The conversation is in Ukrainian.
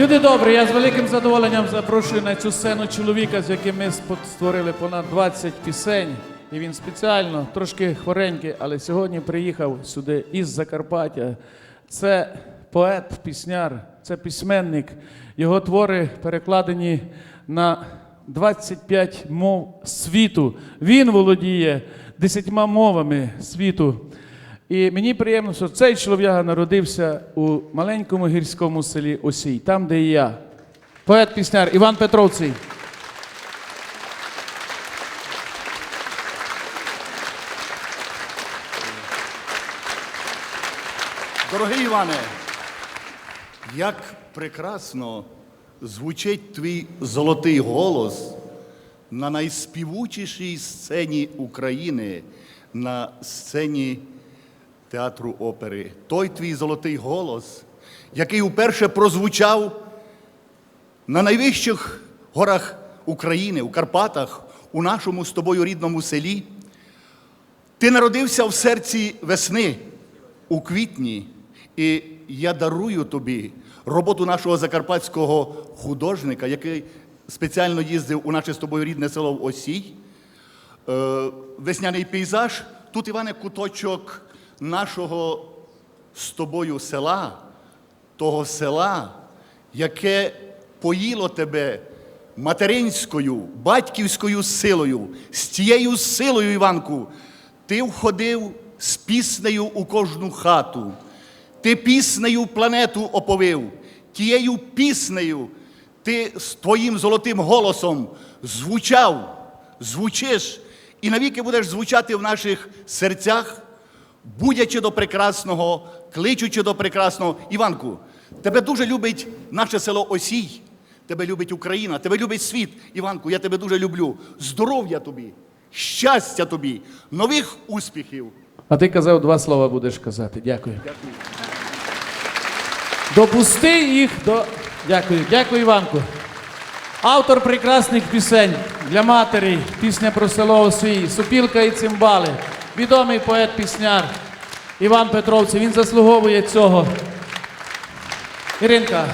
Люди добрі, я з великим задоволенням запрошую на цю сцену чоловіка, з яким ми створили понад 20 пісень. І він спеціально, трошки хворенький, але сьогодні приїхав сюди із Закарпаття. Це поет, пісняр, це письменник. Його твори перекладені на 25 мов світу. Він володіє 10 мовами світу. І мені приємно, що цей чолов'яга народився у маленькому гірському селі Осій, там, де і я. Поет-пісняр Іван Петровцій. Дорогий Іване, як прекрасно звучить твій золотий голос на найспівучішій сцені України, на сцені театру опери. Той твій золотий голос, який уперше прозвучав на найвищих горах України, у Карпатах, у нашому з тобою рідному селі. Ти народився в серці весни у квітні, і я дарую тобі роботу нашого закарпатського художника, який спеціально їздив у наше з тобою рідне село в Осій. Е, весняний пейзаж. Тут, Іване, куточок нашого з тобою села, того села, яке поїло тебе материнською, батьківською силою, з тією силою, Іванку, ти входив з піснею у кожну хату. Ти піснею планету оповив, тією піснею ти з твоїм золотим голосом звучав, звучиш. І навіки будеш звучати в наших серцях, будячи до прекрасного, кличучи до прекрасного. Іванку, тебе дуже любить наше село Осій, тебе любить Україна, тебе любить світ. Іванку, я тебе дуже люблю. Здоров'я тобі, щастя тобі, нових успіхів. А ти казав, два слова будеш казати. Дякую. Допусти їх до. Дякую, дякую, Іванку. Автор прекрасних пісень для матері, пісня про село Освій, Супілка і цимбали, відомий поет-пісняр Іван Петровці. Він заслуговує цього. Іринка,